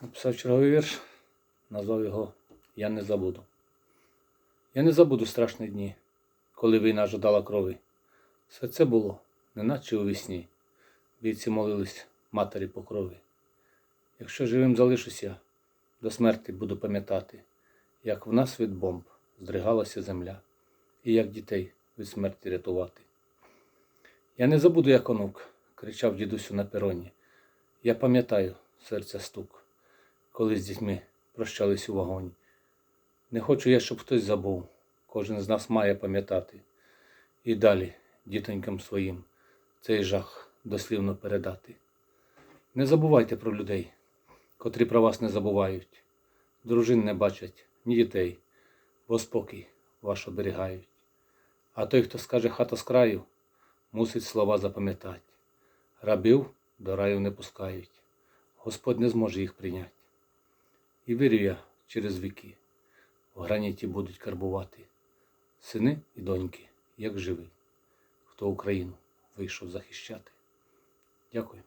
Написав черговий вірш, назвав його Я не забуду. Я не забуду страшні дні, коли війна жадала крови. Все це було, неначе у вісні. Бійці молились матері по крові. Якщо живим залишуся, до смерти буду пам'ятати, як в нас від бомб здригалася земля, і як дітей від смерті рятувати. Я не забуду, як онук, кричав дідусю на пероні. Я пам'ятаю серця стук, коли з дітьми прощались у вагоні. Не хочу я, щоб хтось забув, кожен з нас має пам'ятати. І далі дітонькам своїм цей жах дослівно передати. Не забувайте про людей, котрі про вас не забувають, дружин не бачать, ні дітей, бо спокій ваш оберігають. А той, хто скаже хата з краю, мусить слова запам'ятати. Рабів до раю не пускають, Господь не зможе їх прийняти. І вірю я через віки, в граніті будуть карбувати сини і доньки, як живий, хто Україну вийшов захищати. Дякую.